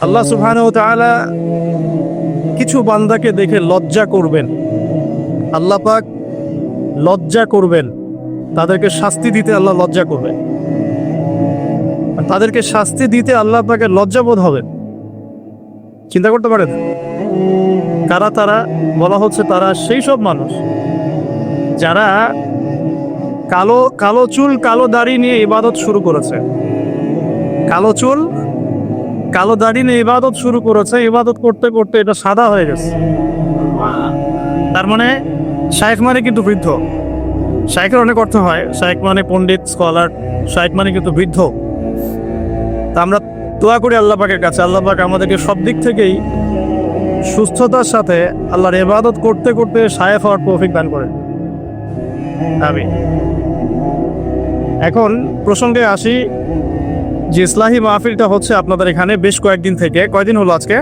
আল্লাহ সুবহানাহু ওয়া তাআলা কিছু বান্দাকে দেখে লজ্জা করবেন। আল্লাহ পাক লজ্জা করবেন। তাদেরকে শাস্তি দিতে আল্লাহ লজ্জা করবেন। তাদেরকে শাস্তি দিতে আল্লাহ পাকে লজ্জাবোধ হবেন। চিন্তা করতে পারেন? কারা তারা? বলা হচ্ছে তারা সেই সব মানুষ। যারা কালো কালো চুল, কালো দাড়ি নিয়ে ইবাদত শুরু করেছে। কালো চুল কালো দাড়ি নিয়ে ইবাদত শুরু করেছে। ইবাদত করতে করতে এটা সাদা হয়ে গেছে। তার মানে শায়েখ মানে কিন্তু বৃদ্ধ। শায়েখের অনেক অর্থ হয়। শায়েখ মানে পণ্ডিত, স্কলার, শায়েখ মানে কিন্তু বৃদ্ধ। তা আমরা দোয়া করি আল্লাহ পাকের কাছে। আল্লাহ পাক আমাদেরকে সব দিক থেকেই সুস্থতার সাথে আল্লাহর ইবাদত করতে করতে শায়েখ হওয়ার তৌফিক দান করেন। আমি এখন প্রসঙ্গে আসি যে ইসলাহি মাহফিলটা হচ্ছে আপনাদের এখানে বেশ কয়েকদিন থেকে। কয়দিন হলো আজকে?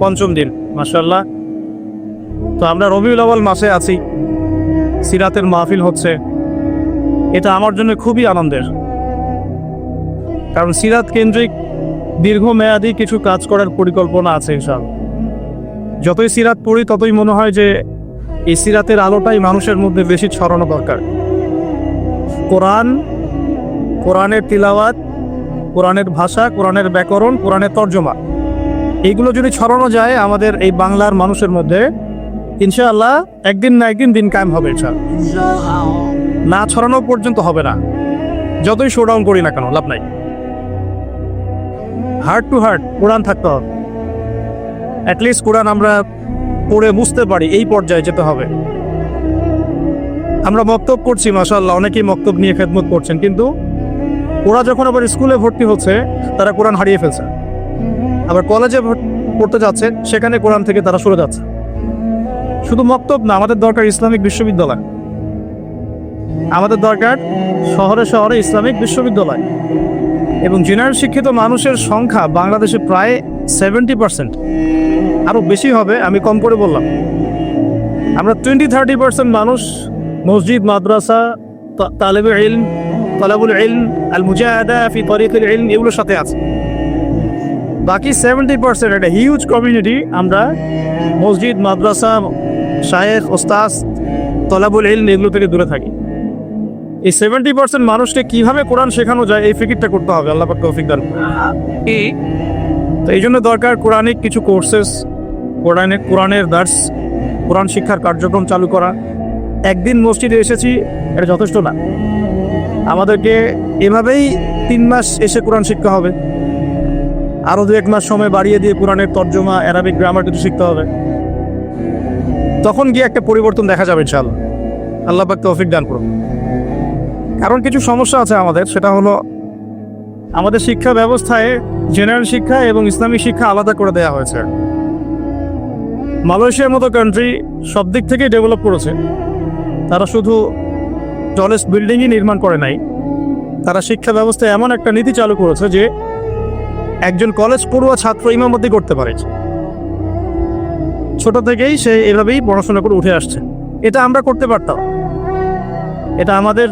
পঞ্চম দিন মাসাল্লাহ তো আমরা রবিউল আওয়াল মাসে আছি। সিরাতের মাহফিল হচ্ছে। এটা আমার জন্য খুবই আনন্দের। কারণ সিরাত কেন্দ্রিক দীর্ঘমেয়াদী কিছু কাজ করার পরিকল্পনা আছে ইনশাল যতই সিরাত পড়ি ততই মনে হয় যে এই সিরাতের আলোটাই মানুষের মধ্যে বেশি ছড়ানো দরকার। কোরআন কোরআনের তিলাওয়াত, কোরআনের ভাষা, কোরআনের ব্যাকরণ, কোরআনের তর্জমা। এইগুলো যদি ছড়ানো যায় আমাদের এই বাংলার মানুষের মধ্যে, ইনশাআল্লাহ একদিন না একদিন দিন কায়েম হবে ইনশাআল্লাহ। না ছড়ানো পর্যন্ত হবে না। যতই শোডাউন করি না কেন, লাভ নাই। হার্ট টু হার্ট কোরআন থাকতে হবে। অ্যাটলিস্ট কোরআন আমরা পড়ে বুঝতে পারি, এই পর্যায়ে যেতে হবে। আমরা মক্তব করছি মাসাল্লাহ অনেকেই মক্তব নিয়ে খেদমত করছেন, কিন্তু ওরা যখন আবার স্কুলে ভর্তি হচ্ছে, তারা কোরআন হারিয়ে ফেলছে। আবার কলেজে পড়তে যাচ্ছে, সেখানে কোরআন থেকে তারা সরে যাচ্ছে। শুধু মক্তব না, আমাদের দরকার ইসলামিক বিশ্ববিদ্যালয়। আমাদের দরকার শহরে শহরে ইসলামিক বিশ্ববিদ্যালয়। এবং জেনারেল শিক্ষিত মানুষের সংখ্যা বাংলাদেশে প্রায় সেভেন্টি পার্সেন্ট আরও বেশি হবে, আমি কম করে বললাম। আমরা টোয়েন্টি থার্টি পার্সেন্ট মানুষ, মসজিদ, মাদ্রাসা তালেবে তালাবুল ইলম আল মুজাহাদা ফি তরিকুল ইলম, এগুলোর সাথে আছে। বাকি সেভেন্টি পার্সেন্ট একটা হিউজ কমিউনিটি আমরা মসজিদ, মাদ্রাসা, শায়েখ ওস্তাজ তলাবুল ইলম, এগুলো থেকে দূরে থাকি। এই সেভেন্টি পার্সেন্ট মানুষকে কীভাবে কোরআন শেখানো যায়, এই ফিকিরটা করতে হবে, আল্লাহ পাক তৌফিক দান তো এই জন্য দরকার কোরআনিক কিছু কোর্সেস কোরআনে কোরআনের দার্স কোরআন শিক্ষার কার্যক্রম চালু করা। একদিন মসজিদে এসেছি, এটা যথেষ্ট না। আমাদেরকে এভাবেই তিন মাস এসে কোরআন শিক্ষা হবে। আরও দু এক মাস সময় বাড়িয়ে দিয়ে কোরআনের তর্জমা অ্যারাবিক গ্রামার কিছু শিখতে হবে। তখন গিয়ে একটা পরিবর্তন দেখা যাবে ইনশাআল্লাহ। আল্লাহ পাক তৌফিক দান করুন। কারণ কিছু সমস্যা আছে আমাদের, সেটা হলো আমাদের শিক্ষা ব্যবস্থায় জেনারেল শিক্ষা এবং ইসলামিক শিক্ষা আলাদা করে দেওয়া হয়েছে। মালয়েশিয়ার মতো কান্ট্রি সব দিক থেকেই ডেভেলপ করেছে। তারা শুধু টলেস বিল্ডিংই নির্মাণ করে নাই। তারা শিক্ষা ব্যবস্থায় এমন একটা নীতি চালু করেছে যে একজন কলেজ পড়ুয়া ছাত্র ইমামতি করতে পারে। ছোট থেকেই সে এভাবেই পড়াশোনা করে উঠে আসছে। এটা আমরা করতে পারতাম। এটা আমাদের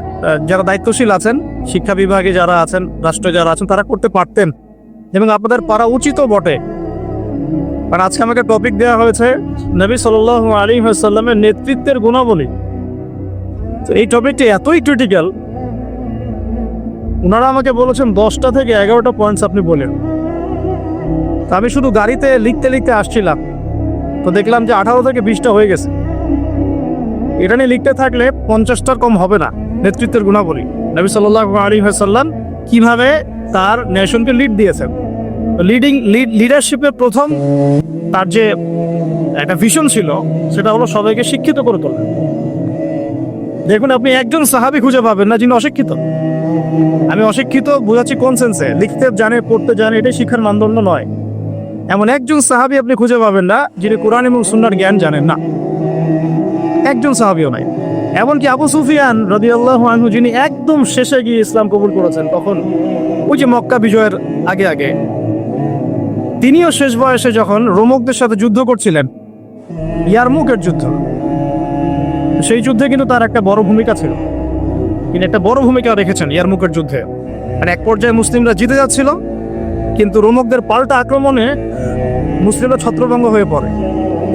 যারা দায়িত্বশীল আছেন, শিক্ষা বিভাগে যারা আছেন, রাষ্ট্রে যারা আছেন, তারা করতে পারতেন এবং আপনাদের পারা উচিতও বটে। কারণ আজকে আমাকে টপিক দেওয়া হয়েছে, নবী সাল আলী সাল্লামের নেতৃত্বের গুণাবলী। তো এই টপিকটা এতই ক্রিটিক্যাল ওনারা আমাকে বলেছেন দশটা থেকে এগারোটা পয়েন্টস আপনি বলেন। আমি শুধু গাড়িতে লিখতে লিখতে আসছিলাম। তো দেখলাম যে আঠারো থেকে বিশটা হয়ে গেছে। এটা নিয়ে লিখতে থাকলে পঞ্চাশটার কম হবে না নেতৃত্বের গুণাবলী। নবী সাল্লাহ আলী সাল্লাম কীভাবে তার নেশনকে লিড দিয়েছেন? লিডিং লিড লিডারশিপের প্রথম তার যে একটা ভিশন ছিল, সেটা হলো সবাইকে শিক্ষিত করে তোলা। দেখুন, আপনি একজন সাহাবি খুঁজে পাবেন না যিনি অশিক্ষিত। আমি অশিক্ষিত বোঝাচ্ছি কোন সেন্সে লিখতে জানে, পড়তে জানে, এটাই শিক্ষার মানদণ্ড নয়। এমন একজন সাহাবি আপনি খুঁজে পাবেন না যিনি কোরআন এবং সুন্নার জ্ঞান জানেন না। একজন সাহাবিও নাই। এমনকি আবু সুফিয়ান রদি আল্লাহ যিনি একদম শেষে গিয়ে ইসলাম কবুল করেছেন, তখন ওই যে মক্কা বিজয়ের আগে আগে, তিনিও শেষ বয়সে যখন রোমকদের সাথে যুদ্ধ করছিলেন, ইয়ারমুকের যুদ্ধ। সেই যুদ্ধে কিন্তু তার একটা বড় ভূমিকা ছিল। তিনি একটা বড় ভূমিকা রেখেছেন ইয়ারমুকের যুদ্ধে। মানে এক পর্যায়ে মুসলিমরা জিতে যাচ্ছিল, কিন্তু রোমকদের পাল্টা আক্রমণে মুসলিমরা ছত্রভঙ্গ হয়ে পড়ে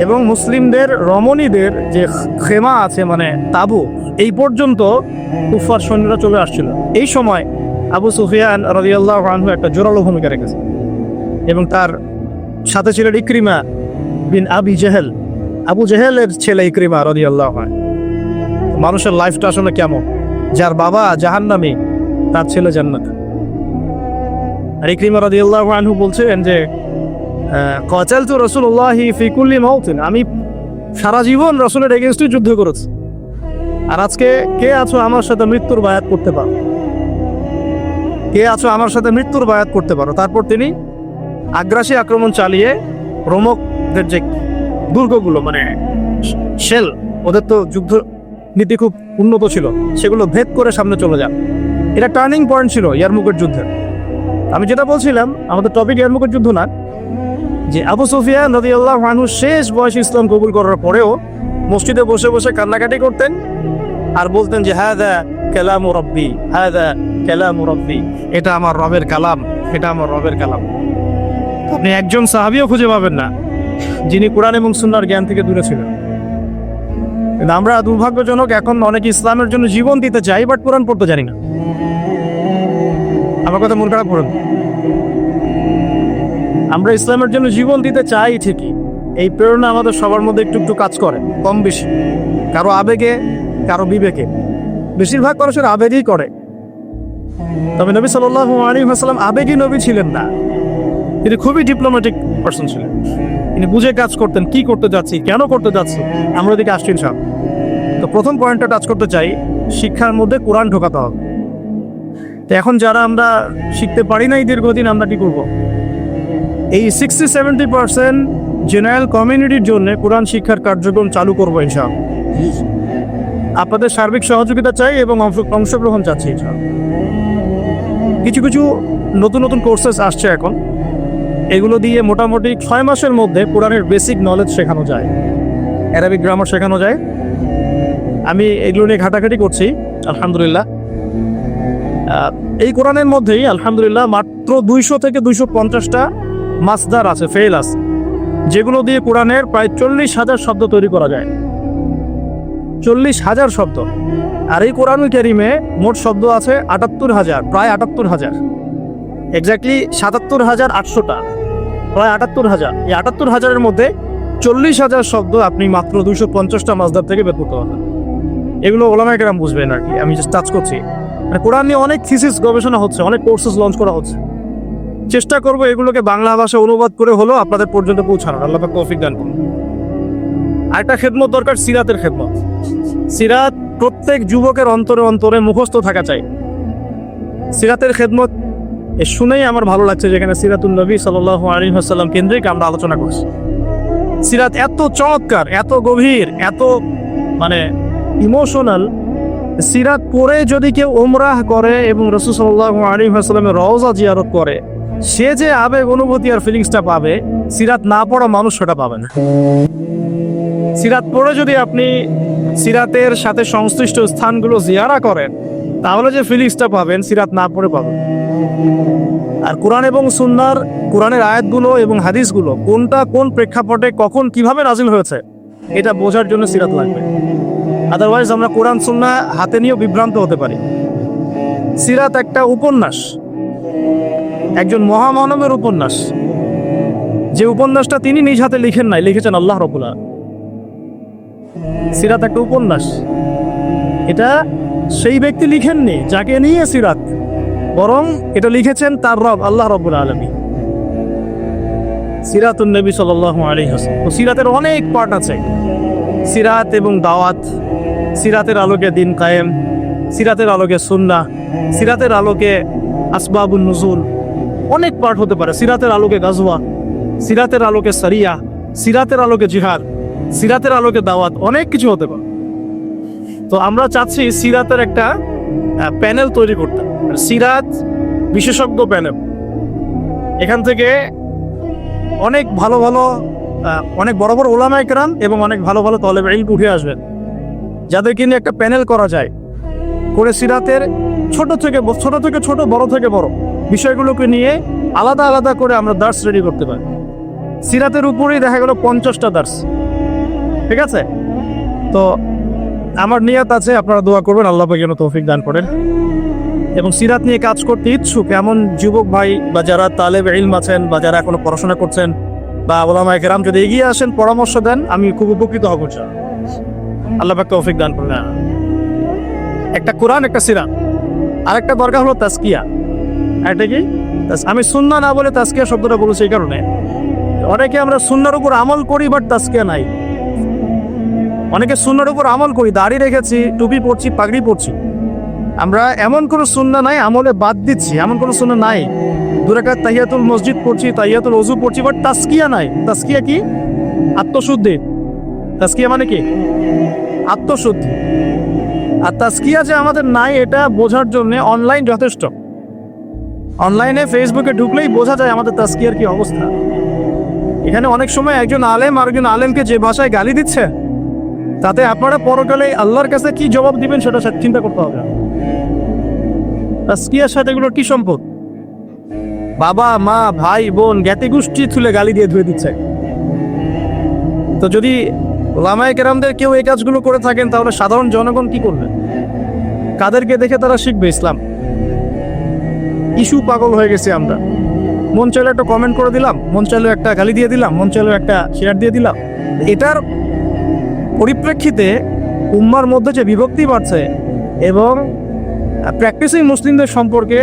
এবং মুসলিমদের রমণীদের যে খেমা আছে মানে তাবু, এই পর্যন্ত কুফার সৈন্যরা চলে আসছিল। এই সময় আবু সুফিয়ান রাজিয়াল্লাহ আনহু একটা জোরালো ভূমিকা রেখেছে এবং তার সাথে ছিলেন ইক্রিমা বিন আবি জেহেল। আবু জেহেলের ছেলে ইক্রিমা রাজিয়াল্লাহ মানুষের লাইফটা আসলে কেমন? যার বাবা জাহান্নামী, তার ছেলে জান্নাত। আর ইক্রিমা রাদিয়াল্লাহু আনহু বলছেন যে কচাল তো রসুল্লাহি ফিকুল্লি মাউতিন। আমি সারা জীবন রসুলের এগেনস্টে যুদ্ধ করেছি। আর আজকে কে আছো আমার সাথে মৃত্যুর বায়াত করতে পারো? কে আছো আমার সাথে মৃত্যুর বায়াত করতে পারো? তারপর তিনি আগ্রাসী আক্রমণ চালিয়ে রোমকদের যে দুর্গগুলো মানে শেল, ওদের তো যুদ্ধ নীতি খুব উন্নত ছিল। সেগুলো ভেদ করে সামনে চলে যান। এটা টার্নিং পয়েন্ট ছিল ইয়ারমুকের যুদ্ধে আমি যেটা বলছিলাম, আমাদের টপিক ইয়ারমুকের যুদ্ধ না, যে আবু সুফিয়া নদী আল্লাহ মানুষ শেষ বয়সে ইসলাম কবুল করার পরেও মসজিদে বসে বসে কান্নাকাটি করতেন আর বলতেন যে হ্যাঁ দা কেলাম রব্বি হ্যাঁ দা কেলাম রব্বি। এটা আমার রবের কালাম, এটা আমার রবের কালাম। আপনি একজন সাহাবিও খুঁজে পাবেন না, যিনি কোরআন এবং সুন্নার জ্ঞান থেকে দূরে ছিলেন। আমরা দুর্ভাগ্যজনক এখন অনেক ইসলামের জন্য জীবন দিতে চাই বাট কোরআন পড়তে জানি না। আমার কথা মন খারাপ করুন আমরা ইসলামের জন্য জীবন দিতে চাই ঠিকই। এই প্রেরণা আমাদের সবার মধ্যে একটু একটু কাজ করে, কম বেশি। কারও আবেগে, কারও বিবেকে। বেশিরভাগ মানুষের আবেগই করে। তবে নবী সাল্লাহ আলী হাসালাম আবেগী নবী ছিলেন না। তিনি খুবই ডিপ্লোম্যাটিক পার্সন ছিলেন। তিনি বুঝে কাজ করতেন, কি করতে যাচ্ছি, কেন করতে যাচ্ছি, আমরা এদিকে আসছি সব তো প্রথম পয়েন্টটা টাচ করতে চাই, শিক্ষার মধ্যে কোরআন ঢোকাতে হবে। তো এখন যারা আমরা শিখতে পারি নাই দীর্ঘদিন, আমরা কি করব? এই সিক্সটি সেভেন্টি পার্সেন্ট জেনারেল কমিউনিটির জন্য কোরআন শিক্ষার কার্যক্রম চালু করব ইনশাল আপনাদের সার্বিক সহযোগিতা চাই এবং অংশগ্রহণ চাচ্ছি ইনশাল কিছু কিছু নতুন নতুন কোর্সেস আসছে এখন। এগুলো দিয়ে মোটামুটি ছয় মাসের মধ্যে কোরআনের বেসিক নলেজ শেখানো যায়। অ্যারাবিক গ্রামার শেখানো যায়। আমি এগুলো নিয়ে ঘাটাঘাটি করছি, আলহামদুলিল্লাহ। এই কোরআনের মধ্যেই, আলহামদুলিল্লাহ, মাত্র দুইশো থেকে দুইশো পঞ্চাশটা মাসদার আছে ফেল আছে। যেগুলো দিয়ে কোরআনের প্রায় চল্লিশ হাজার শব্দ তৈরি করা যায়। চল্লিশ হাজার শব্দ। আর এই কোরআনুল ক্যারিমে মোট শব্দ আছে আটাত্তর হাজার, প্রায় আটাত্তর হাজার। এক্স্যাক্টলি সাতাত্তর হাজার আটশোটা। প্রায় আটাত্তর হাজার। এই আটাত্তর হাজারের মধ্যে চল্লিশ হাজার শব্দ আপনি মাত্র দুইশো পঞ্চাশটা মাসদার থেকে বের করতে পারবেন। এগুলো ওলামাইকেরাম বুঝবেন আর কি, আমি জাস্ট টাচ করছি। মানে কোরআন নিয়ে অনেক থিসিস গবেষণা হচ্ছে, অনেক কোর্সেস লঞ্চ করা হচ্ছে। চেষ্টা করব এগুলোকে বাংলা ভাষা অনুবাদ করে হলো আপনাদের পর্যন্ত পৌঁছানোর। আল্লাহ পাক তৌফিক দান করুন। আরেকটা খেদমত দরকার, সিরাতের খেদমত। সিরাত প্রত্যেক যুবকের অন্তরে অন্তরে মুখস্থ থাকা চাই। সিরাতের খেদমত এ শুনেই আমার ভালো লাগছে যেখানে সিরাতুল নবী সাল্লাহ আলী হাসাল্লাম কেন্দ্রিক আমরা আলোচনা করছি। সিরাত এত চমৎকার, এত গভীর, এত মানে ইমোশনাল। সিরাত পরে যদি কেউ ওমরাহ করে এবং রসুল সাল্লাহ আলী হাসাল্লামের রওজা জিয়ারত করে, সে যে আবেগ, অনুভূতি আর ফিলিংসটা পাবে, সিরাত না পড়া মানুষ সেটা পাবে না। সিরাত পড়ে যদি আপনি সিরাতের সাথে সংশ্লিষ্ট স্থানগুলো জিয়ারা করেন তাহলে যে ফিলিংসটা পাবেন, সিরাত না পড়ে পাবেন। আর কোরআন এবং সুন্নার, কোরআনের আয়াতগুলো এবং হাদিসগুলো কোনটা কোন প্রেক্ষাপটে কখন কীভাবে নাজিল হয়েছে, এটা বোঝার জন্য সিরাত লাগবে। আদারওয়াইজ আমরা কোরআন, সুন্না হাতে নিয়েও বিভ্রান্ত হতে পারি। সিরাত একটা উপন্যাস। একজন মহামানবের উপন্যাস। যে উপন্যাসটা তিনি নিজ হাতে লিখেন নাই, লিখেছেন আল্লাহ রবুল্লাহ সিরাত একটা উপন্যাস। এটা সেই ব্যক্তি লিখেননি, যাকে নিয়ে সিরাত। বরং এটা লিখেছেন তার রব, আল্লাহ রব্বুল আলমী সিরাতুন নবী সাল আলী হাসান সিরাতের অনেক পার্ট আছে। সিরাত এবং দাওয়াত, সিরাতের আলোকে দিন কায়েম, সিরাতের আলোকে সুন্না সিরাতের আলোকে আসবাবুল নজুল। অনেক পার্ট হতে পারে। সিরাতের আলোকে গাজওয়া, সিরাতের আলোকে সারিয়া, সিরাতের আলোকে জিহাদ, সিরাতের আলোকে দাওয়াত, অনেক কিছু হতে পারে। তো আমরা চাচ্ছি সিরাতের একটা প্যানেল তৈরি করতে। সিরাত বিশেষজ্ঞ প্যানেল। এখান থেকে অনেক ভালো ভালো অনেক বড় বড় ওলামা একরাম এবং অনেক ভালো ভালো তলেব ইলম উঠে আসবেন। যাদেরকে নিয়ে একটা প্যানেল করা যায়, করে সিরাতের ছোট থেকে ছোট থেকে ছোট, বড় থেকে বড় বিষয়গুলোকে নিয়ে আলাদা আলাদা করে আমরা দার্স রেডি করতে পারি। সিরাতের উপরেই দেখা গেল পঞ্চাশটা দার্স। ঠিক আছে? তো আমার নিয়াত আছে, আপনারা দোয়া করবেন, আল্লাহ যেন তৌফিক দান করেন। এবং সিরাত নিয়ে কাজ করতে ইচ্ছুক এমন যুবক ভাই বা যারা তালেব ইলম আছেন বা যারা এখনও পড়াশোনা করছেন বা ওলামা একরাম যদি এগিয়ে আসেন, পরামর্শ দেন, আমি খুব উপকৃত হব ইনশাআল্লাহ। আল্লাহ পাক তৌফিক দান করবেন একটা কোরআন, একটা সিরাত। আরেকটা দরকার হলো তাসকিয়া এটা কি? আমি সুন্না না বলে তাসকিয়া শব্দটা বলেছি এই কারণে। অনেকে আমরা সুন্নার উপর আমল করি বাট তাসকিয়া নাই। অনেকে সুন্নার উপর আমল করি, দাড়ি রেখেছি, টুপি পরছি, পাগড়ি পরছি। আমরা এমন কোনো সুন্না নাই, আমলে বাদ দিচ্ছি, এমন কোনো সুন্না নাই। দুরাকাত তাহিয়াতুল মসজিদ পড়ছি, তাহিয়াতুল অজু পড়ছি বাট তাসকিয়া নাই। তাসকিয়া কি? আত্মশুদ্ধি। তাসকিয়া মানে কি? আত্মশুদ্ধি। আর তাস্কিয়া যে আমাদের নাই, এটা বোঝার জন্য অনলাইন যথেষ্ট। অনলাইনে ফেসবুকে ঢুকলেই বোঝা যায় আমাদের তাস্কিয়ার কি অবস্থা। এখানে অনেক সময় একজন আলেম আর একজন আলেমকে যে ভাষায় গালি দিচ্ছে তাতে আপনারা পরকালে আল্লাহর কাছে কি জবাব দিবেন সেটা চিন্তা করতে হবে। তাস্কিয়ার সাথে এগুলোর কি সম্পদ বাবা, মা, ভাই, বোন জ্ঞাতি গোষ্ঠী তুলে গালি দিয়ে ধুয়ে দিচ্ছে। তো যদি লামায় কেরামদের কেউ এই কাজগুলো করে থাকেন, তাহলে সাধারণ জনগণ কি করবে? কাদেরকে দেখে তারা শিখবে ইসলাম। ইস্যু পাগল হয়ে গেছি আমরা। মন চাইলে একটা কমেন্ট করে দিলাম, মন চাইলে একটা গালি দিয়ে দিলাম, মন চাইলে একটা শেয়ার দিয়ে দিলাম। এটার পরিপ্রেক্ষিতে উম্মার মধ্যে যে বিভক্তি বাড়ছে এবং প্র্যাকটিসিং মুসলিমদের সম্পর্কে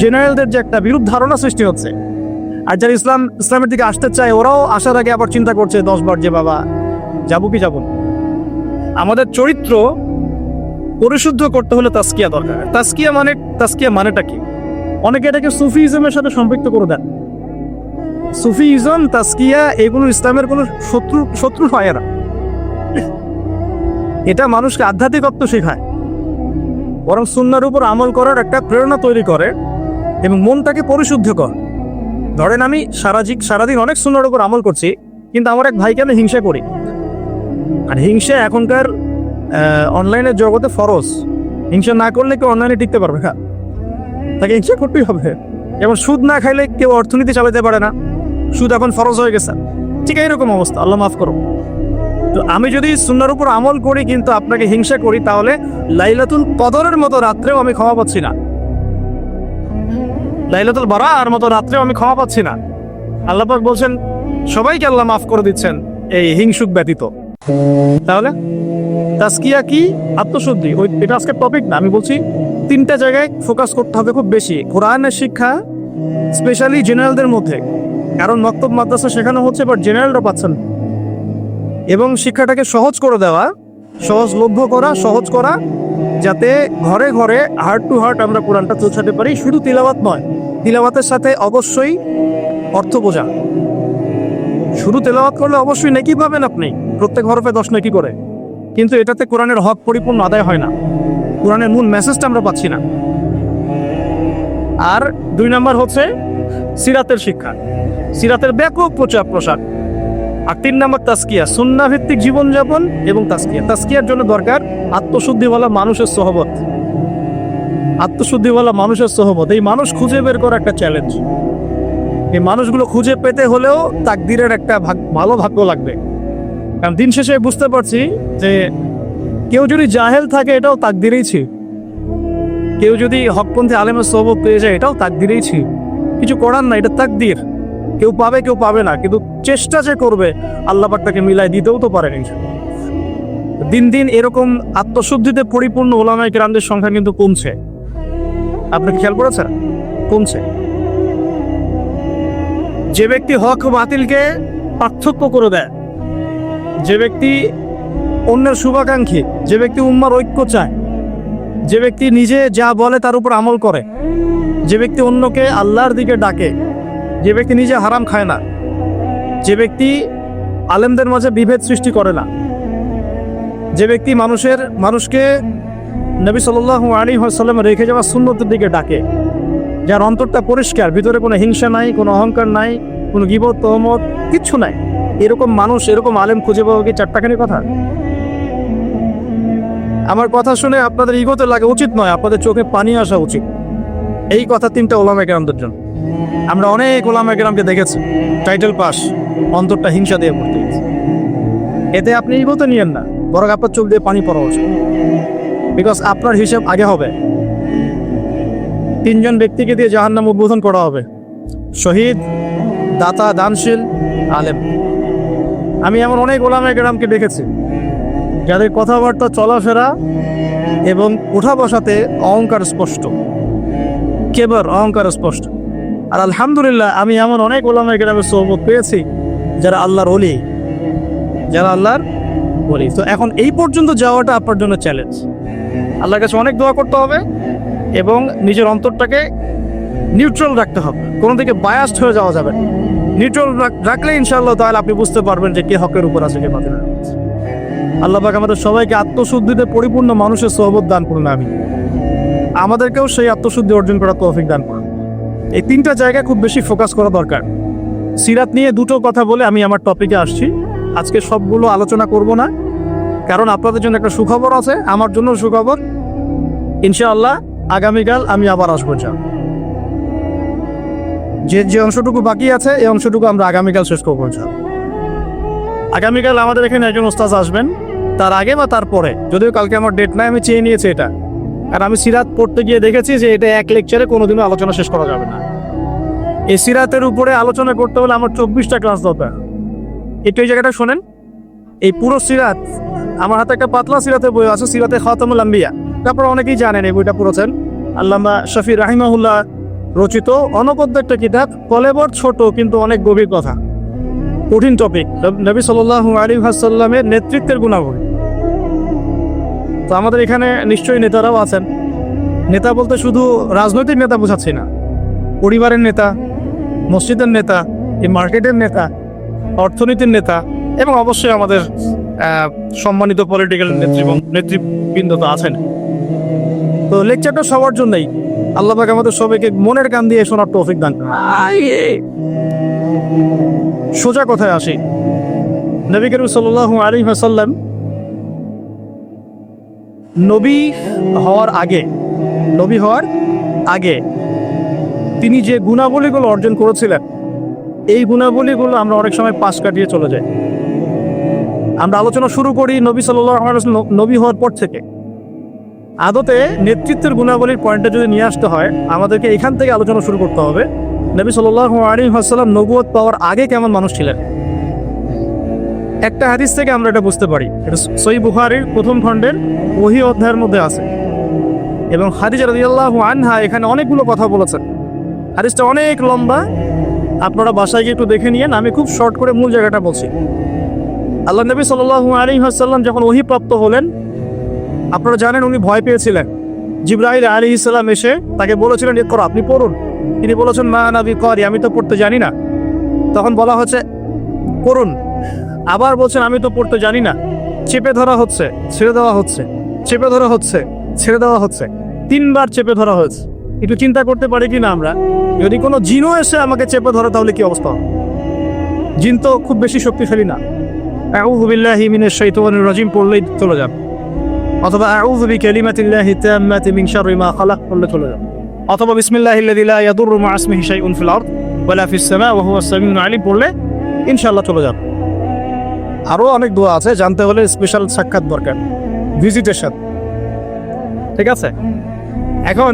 জেনারেলদের যে একটা বিরূপ ধারণা সৃষ্টি হচ্ছে। আর যারা ইসলাম, ইসলামের দিকে আসতে চায়, ওরাও আসার আগে আবার চিন্তা করছে, দশ বার যে বাবা, যাব কি যাব আমাদের চরিত্র পরিশুদ্ধ করতে হলে তাস্কিয়া দরকার। তাস্কিয়া মানে তাস্কিয়া মানেটা কি? অনেকে এটাকে সুফি সুফিজমের সাথে সম্পৃক্ত করে দেন। সুফিজম তাস্কিয়া এগুলো ইসলামের কোনো শত্রু শত্রু হয় না। এটা মানুষকে আধ্যাত্মিকত্ব শেখায়। বরং সুন্নার উপর আমল করার একটা প্রেরণা তৈরি করে এবং মনটাকে পরিশুদ্ধ করে। ধরেন আমি সারা জি- সারাদিন অনেক সুন্নার উপর আমল করছি, কিন্তু আমার এক ভাইকে আমি হিংসা করি। আর হিংসা এখনকার অনলাইনের জগতে ফরজ। হিংসা না করলে কেউ অনলাইনে টিকতে পারবে না। তাকে হিংসা করতেই হবে। যেমন সুদ না খাইলে কেউ অর্থনীতি চালাতে পারে না। সুদ এখন ফরজ হয়ে গেছে। ঠিক এরকম অবস্থা। আল্লাহ মাফ করো তো আমি যদি সুন্নার উপর আমল করি, কিন্তু আপনাকে হিংসা করি, তাহলে লাইলাতুল কদরের মতো রাত্রেও আমি ক্ষমা পাচ্ছি না। লাইলাতুল বারার মতো রাত্রেও আমি ক্ষমা পাচ্ছি না। আল্লাপাক বলছেন, সবাইকে আল্লাহ মাফ করে দিচ্ছেন এই হিংসুক ব্যতীত। তাহলে তাস্কিয়া কি? আত্মশুদ্ধি। ওই এটা আজকের টপিক না। আমি বলছি, তিনটা জায়গায় ফোকাস করতে হবে খুব বেশি। কোরআনের শিক্ষা স্পেশালি জেনারেলদের মধ্যে। কারণ মক্তব মাদ্রাসা শেখানো হচ্ছে বাট জেনারেলরা পাচ্ছেন না। এবং শিক্ষাটাকে সহজ করে দেওয়া সহজলভ্য করা, সহজ করা, যাতে ঘরে ঘরে হার্ট টু হার্ট আমরা কোরআনটা পৌঁছাতে পারি। শুধু তিলাবাত নয় তিলাবাতের সাথে অবশ্যই অর্থ বোঝা। শুধু তেলাওয়াত করলে অবশ্যই নেকি পাবেন আপনি। প্রত্যেক হরফে দশ নেকি করে। কিন্তু এটাতে কোরআনের হক পরিপূর্ণ আদায় হয় না। কোরআনের মূল মেসেজটা আমরা পাচ্ছি না। আর দুই নাম্বার হচ্ছে সিরাতের শিক্ষা। সিরাতের ব্যাপক প্রচার প্রসার আর তিন নাম্বার তাস্কিয়া সুন্না ভিত্তিক জীবনযাপন এবং তাস্কিয়া। তাস্কিয়ার জন্য দরকার আত্মশুদ্ধিওয়ালা মানুষের সহবত। আত্মশুদ্ধিওয়ালা মানুষের সহবত। এই মানুষ খুঁজে বের করা একটা চ্যালেঞ্জ এই মানুষগুলো খুঁজে পেতে হলেও তাকদিরের একটা ভাগ, ভালো ভাগ্য লাগবে। কারণ দিন শেষে বুঝতে পারছি যে কেউ যদি জাহেল থাকে, এটাও তাকদিরেই ছিল কেউ যদি হকপন্থী আলেমের সহবত পেয়ে যায়, এটাও তাকদিরেই ছিল কিছু করার না এটা তাকদির। কেউ পাবে কেউ পাবে না। কিন্তু চেষ্টা যে করবে, আল্লাহ পাক তাকে মিলাই দিতেও তো পারেন। দিন দিন এরকম আত্মশুদ্ধিতে পরিপূর্ণ ওলামায় কেরামদের সংখ্যা কিন্তু কমছে। আপনি খেয়াল করেছেন? কমছে। যে ব্যক্তি হক বাতিলকে পার্থক্য করে দেয়, যে ব্যক্তি অন্যের শুভাকাঙ্ক্ষী, যে ব্যক্তি উম্মার ঐক্য চায়, যে ব্যক্তি নিজে যা বলে তার উপর আমল করে, যে ব্যক্তি অন্যকে আল্লাহর দিকে ডাকে যে ব্যক্তি নিজে হারাম খায় না, যে ব্যক্তি আলেমদের মাঝে বিভেদ সৃষ্টি করে না, যে ব্যক্তি মানুষের, মানুষকে নবী সাল্লাহ আলী সাল্লাম রেখে যাওয়া সুন্নতের দিকে ডাকে, যার অন্তরটা পরিষ্কার, ভিতরে কোনো হিংসা নাই, কোনো অহংকার নাই, কোনো গিবত, তহমত, কিচ্ছু নাই। এরকম মানুষ, এরকম আলেম খুঁজে পাওয়া কি চারটাখানি কথা? আমার কথা শুনে আপনাদের ইগোতে লাগে, উচিত নয়, আপনাদের চোখে পানি আসা উচিত। এই কথা তিনটা ওলামা কেরামদের জন্য। আমরা অনেক ওলামা গ্রামকে দেখেছি। টাইটেল পাস, অন্তরটা হিংসা দিয়ে ভর্তি হয়েছে। এতে আপনি বলতে নিয়েন না, বরং আপনার চোখ দিয়ে পানি পড়া উচিত। বিকজ আপনার হিসেব আগে হবে। তিনজন ব্যক্তিকে দিয়ে জাহান্নাম উদ্বোধন করা হবে। শহীদ, দাতা দানশীল, আলেম। আমি এমন অনেক ওলামা গ্রামকে দেখেছি, যাদের কথাবার্তা চলাফেরা এবং উঠা বসাতে অহংকার স্পষ্ট। কেবল অহংকার স্পষ্ট। আর আলহামদুলিল্লাহ, আমি এমন অনেক ওলামা গ্রামের সহমত পেয়েছি, যারা আল্লাহর অলি যারা আল্লাহর অলি তো এখন এই পর্যন্ত যাওয়াটা আপনার জন্য চ্যালেঞ্জ আল্লাহর কাছে অনেক দোয়া করতে হবে এবং নিজের অন্তরটাকে নিউট্রাল রাখতে হবে। কোনো দিকে বায়াস্ট হয়ে যাওয়া যাবে নিউট্রাল রাখলে ইনশাআল্লাহ তাহলে আপনি বুঝতে পারবেন যে কে হকের উপর আছে, কে বাতিল আল্লাহ পাক আমাদের সবাইকে আত্মশুদ্ধিতে পরিপূর্ণ মানুষের সহবত দান করুন আমি আমাদেরকেও সেই আত্মশুদ্ধি অর্জন করার তৌফিক দান করুন। এই তিনটা জায়গায় খুব বেশি ফোকাস করা দরকার। সিরাত নিয়ে দুটো কথা বলে আমি আমার টপিকে আসছি। আজকে সবগুলো আলোচনা করব না, কারণ আপনাদের জন্য একটা সুখবর আছে, আমার জন্য সুখবর। ইনশাআল্লাহ, আগামীকাল আমি আবার আসব যা যে যে অংশটুকু বাকি আছে, এই অংশটুকু আমরা আগামীকাল শেষ করব, ইনশাআল্লাহ। আগামীকাল আমাদের এখানে একজন ওস্তাজ আসবেন। তার আগে বা তারপরে যদিও কালকে আমার ডেট নাই, আমি চেয়ে নিয়েছি এটা। আর আমি সিরাত পড়তে গিয়ে দেখেছি যে এটা এক লেকচারে কোনোদিনও আলোচনা শেষ করা যাবে না। এই সিরাতের উপরে আলোচনা করতে হলে আমার চব্বিশটা ক্লাস দরকার। একটু এই জায়গাটা শোনেন। এই পুরো সিরাত, আমার হাতে একটা পাতলা সিরাতের বই আছে, সিরাতে খাতামুল আম্বিয়া। তারপর অনেকেই জানেন এই বইটা পড়েছেন। আল্লামা শফি রাহিমাহুল্লাহ রচিত অনবদ্য একটা কিতাব কলেবর ছোট কিন্তু অনেক গভীর কথা। কঠিন টপিক নবী সাল্লাহ আলী হাসাল্লামের নেতৃত্বের গুণাবলী। তো আমাদের এখানে নিশ্চয়ই নেতারাও আছেন। নেতা বলতে শুধু রাজনৈতিক নেতা বোঝাচ্ছি না। পরিবারের নেতা, মসজিদের নেতা, এই মার্কেটের নেতা, অর্থনীতির নেতা এবং অবশ্যই আমাদের সম্মানিত পলিটিক্যাল নেতৃ নেতৃবৃন্দ তো আছেন। তো লেকচারটা সবার জন্যই। আল্লাহ পাক আমাদের সবাইকে মনের কান দিয়ে শোনার তৌফিক দান। সোজা কথায় আসি। নবী করিম সাল্লাল্লাহু আলাইহি ওয়াসাল্লাম নবী হওয়ার আগে, নবী হওয়ার আগে তিনি যে গুণাবলীগুলো অর্জন করেছিলেন, এই গুণাবলীগুলো আমরা অনেক সময় পাশ কাটিয়ে চলে যাই। আমরা আলোচনা শুরু করি নবী ওয়াসাল্লাম নবী হওয়ার পর থেকে। আদতে নেতৃত্বের গুণাবলীর পয়েন্টটা যদি নিয়ে আসতে হয়, আমাদেরকে এখান থেকে আলোচনা শুরু করতে হবে, নবী ওয়াসাল্লাম নবুয়ত পাওয়ার আগে কেমন মানুষ ছিলেন? একটা হাদিস থেকে আমরা এটা বুঝতে পারি। এটা সই বুহারির প্রথম খণ্ডের ওহি অধ্যায়ের মধ্যে আছে। এবং হাদিজা রাদিয়াল্লাহু আনহা এখানে অনেকগুলো কথা বলেছেন। হাদিসটা অনেক লম্বা। আপনারা বাসায় গিয়ে একটু দেখে নিয়েন। আমি খুব শর্ট করে মূল জায়গাটা বলছি। আল্লাহ নবী সাল্লাল্লাহু আলাইহি ওয়াসাল্লাম যখন ওহি প্রাপ্ত হলেন, আপনারা জানেন উনি ভয় পেয়েছিলেন। জিব্রাহিল আলী ইসলাম এসে তাকে বলেছিলেন এ করো আপনি পড়ুন। তিনি বলেছেন, মা নাবি করি আমি তো পড়তে জানি না। তখন বলা হচ্ছে, পড়ুন। আবার বলছেন, আমি তো পড়তে জানি না। চেপে ধরা হচ্ছে, ছেড়ে দেওয়া হচ্ছে, চেপে ধরা হচ্ছে, ছেড়ে দেওয়া হচ্ছে। তিনবার চেপে ধরা হয়েছে। একটু চিন্তা করতে পারি কি না আমরা? যদি কোনো জিনও এসে আমাকে চেপে ধরে, তাহলে কি অবস্থা? জিন তো খুব বেশি শক্তিশালী না। আউযু বিল্লাহি মিনাশ শাইতানির রাজিম, পড়লেই চলে যাবে। অথবা পড়লে চলে যাবে। অথবা বিসমিল্লাহিল্লাযী লা পড়লে চলে যাবে। আরও অনেক দোয়া আছে, জানতে হলে স্পেশাল সাক্ষাৎ দরকার। ভিজিটেশন ঠিক আছে? এখন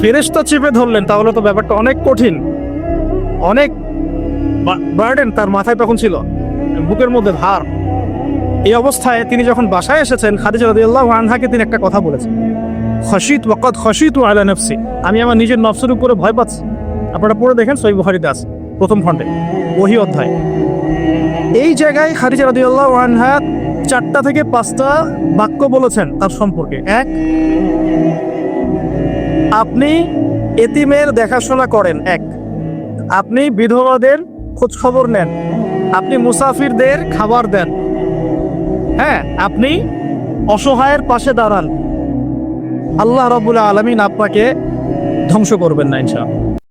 ফেরেশতা চেপে ধরলেন, তাহলে তো ব্যাপারটা অনেক কঠিন। অনেক বার্ডেন তার মাথায় তখন ছিল, বুকের মধ্যে ভার। এই অবস্থায় তিনি যখন বাসায় এসেছেন, খাদিজা রাদিয়াল্লাহু আনহাকে তিনি একটা কথা বলেছেন। খসিত ওয়াকাদ খসিত আলা নফসি। আমি আমার নিজের নফসের উপরে ভয় পাচ্ছি। আপনারা পড়ে দেখেন সই বুখারি দাস প্রথম খণ্ডে, ওহি অধ্যায়। এই জায়গায় খাদিজা রাদিয়াল্লাহু আনহা চারটা থেকে পাঁচটা বাক্য বলেছেন তার সম্পর্কে। এক, আপনি এতিমের দেখাশোনা করেন। এক, আপনি বিধবাদের খোঁজ খবর নেন। আপনি মুসাফিরদের খাবার দেন। হ্যাঁ আপনি অসহায়ের পাশে দাঁড়ান। আল্লাহ রবুল্লা আলমিন আপনাকে ধ্বংস করবেন না, ইনশাআল্লাহ।